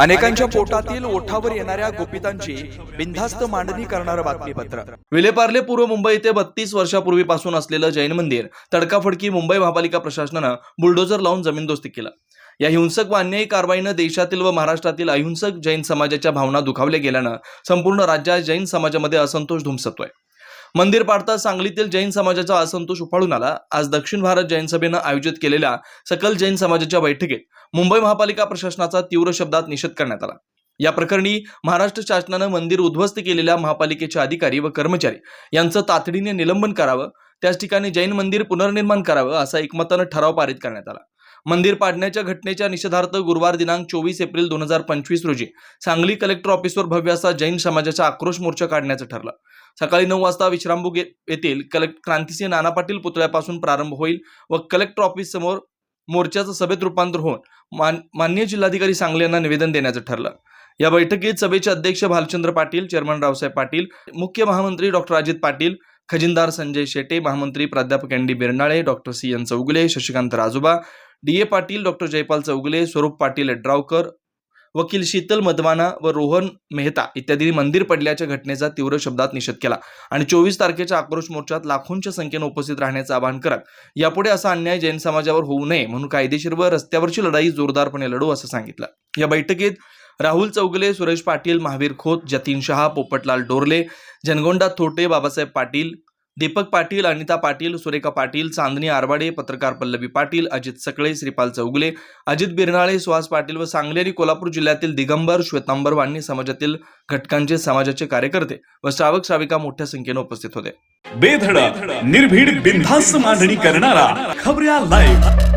अनेकांच्या पोटातील ओठावर येणाऱ्या गोपितांची बिनधास्त मांडणी करणारं बातमीपत्र. विलेपार्ले पूर्व मुंबई येथे बत्तीस वर्षापूर्वीपासून असलेलं जैन मंदिर तडकाफडकी मुंबई महापालिका प्रशासनानं बुलडोजर लावून जमीनदोस्ती केलं. या हिंसक व अन्यायी कारवाईनं देशातील व महाराष्ट्रातील अहिंसक जैन समाजाच्या भावना दुखावल्या गेल्यानं संपूर्ण राज्यात जैन समाजामध्ये असंतोष धुमसतोय. मंदिर पाडता सांगलीतील जैन समाजाचा असंतोष उफाळून आला. आज दक्षिण भारत जैन सभेनं आयोजित केलेल्या सकल जैन समाजाच्या बैठकीत मुंबई महापालिका प्रशासनाचा तीव्र शब्दात निषेध करण्यात आला. या प्रकरणी महाराष्ट्र शासनानं मंदिर उद्ध्वस्त केलेल्या महापालिकेचे अधिकारी व कर्मचारी यांचं तातडीने निलंबन करावं त्याच ठिकाणी जैन मंदिर पुनर्निर्माण करावं असा एकमतानं ठराव पारित करण्यात आला. मंदिर पाडण्याच्या घटनेच्या निषेधार्थ गुरुवार दिनांक चोवीस एप्रिल दोन हजार पंचवीस रोजी सांगली कलेक्टर ऑफिसवर भव्य असा जैन समाजाचा आक्रोश मोर्चा काढण्याचं ठरलं. सकाळी नऊ वाजता विश्रामबुग येथील कलेक्ट क्रांतिसिंह नाना पाटील पुतळ्यापासून प्रारंभ होईल व कलेक्टर ऑफिस समोर मोर्चाचं सभेत रूपांतर होऊन मान माननीय जिल्हाधिकारी सांगली यांना निवेदन देण्याचं ठरलं. या बैठकीत सभेचे अध्यक्ष भालचंद्र पाटील चेअरमन रावसाहेब पाटील मुख्य महामंत्री डॉक्टर अजित पाटील खजिनदार संजय शेटे महामंत्री प्राध्यापक N D Biranale doctor C N Chougule Shashikant Rajuba D A Patil doctor Jaypal Chougule Swaroop Patil Yadravkar वकील शीतल मधवाना व रोहन मेहता इत्यादींनी मंदिर पडल्याच्या घटनेचा तीव्र शब्दात निषेध केला. आणि चोवीस तारखेच्या आक्रोश मोर्चात लाखोंच्या संख्येनं उपस्थित राहण्याचं आवाहन करत यापुढे असा अन्याय जैन समाजावर होऊ नये म्हणून कायदेशीर व रस्त्यावरची लढाई जोरदारपणे लढू असं सांगितलं. या बैठकीत राहुल चौगुले सुरेश पाटील महावीर खोत जतीन शहा पोपटलाल डोरले जनगोंडा थोटे बाबासाहेब पाटील दीपक पाटील अनिता पाटील सुरेखा पाटील चांदणी आरवाडे पत्रकार पल्लवी पाटील अजित सकळे श्रीपाल चौगुले अजित बिरनाळे सुहास पाटील व सांगली आणि कोल्हापूर जिल्ह्यातील दिगंबर श्वेतांबर व समाजातील घटकांचे समाजाचे कार्यकर्ते व श्रावक श्राविका मोठ्या संख्येने उपस्थित होते. बेधडक निर्भीड बिनधास्त मांडणी करणारा खबऱ्या लाईव्ह